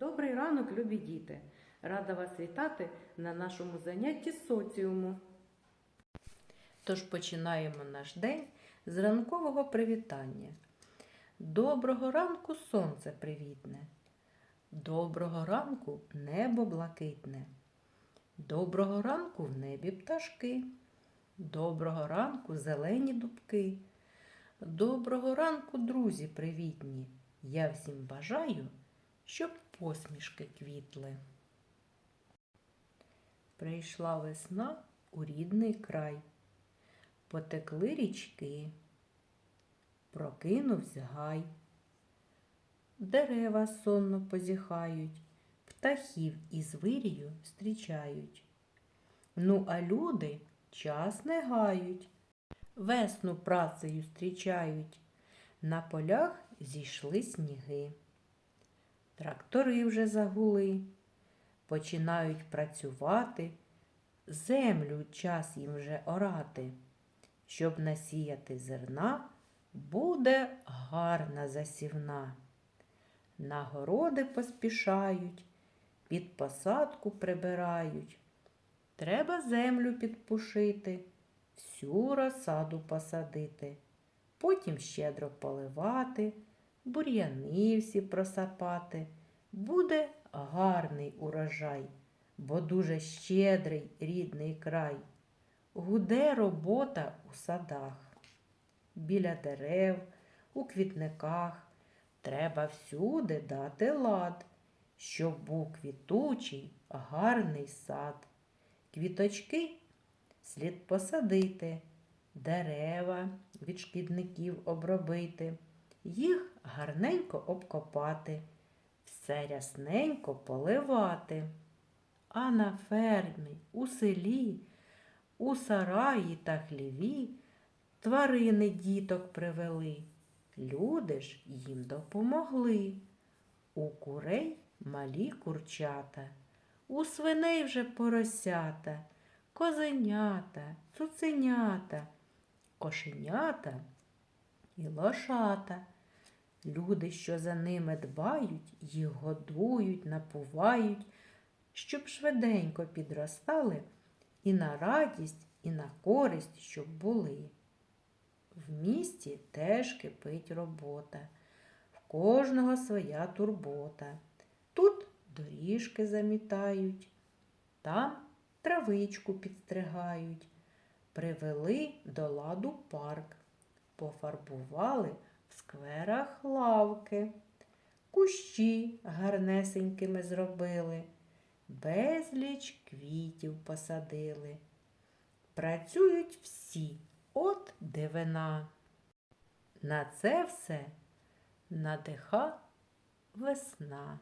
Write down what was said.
Добрий ранок, любі діти! Рада вас вітати на нашому занятті соціуму. Тож починаємо наш день з ранкового привітання. Доброго ранку сонце привітне. Доброго ранку небо блакитне. Доброго ранку в небі пташки. Доброго ранку зелені дубки. Доброго ранку, друзі привітні. Я всім бажаю, щоб посмішки квітли. Прийшла весна у рідний край. Потекли річки, прокинувся гай. Дерева сонно позіхають, птахів із вирію зустрічають. Ну, а люди час не гають, весну працею зустрічають. На полях зійшли сніги. Трактори вже загули, починають працювати, землю час їм вже орати. Щоб насіяти зерна, буде гарна засівна. На городи поспішають, під посадку прибирають. Треба землю підпушити, всю розсаду посадити, потім щедро поливати, бур'яни всі просапати. Буде гарний урожай, бо дуже щедрий рідний край. Гуде робота у садах, біля дерев, у квітниках. Треба всюди дати лад, щоб був квітучий, гарний сад. Квіточки слід посадити, дерева від шкідників обробити, їх гарненько обкопати, все рясненько поливати. А на фермі, у селі, у сараї та хліві тварини діток привели. Люди ж їм допомогли. У курей малі курчата, у свиней вже поросята, козенята, цуценята, кошенята і лошата. Люди, що за ними дбають, їх годують, напувають, щоб швиденько підростали і на радість, і на користь, щоб були. В місті теж кипить робота, в кожного своя турбота. Тут доріжки замітають, там травичку підстригають, привели до ладу парк, пофарбували в скверах лавки, кущі гарнесенькими зробили, безліч квітів посадили. Працюють всі. От дивина. На це все надиха весна.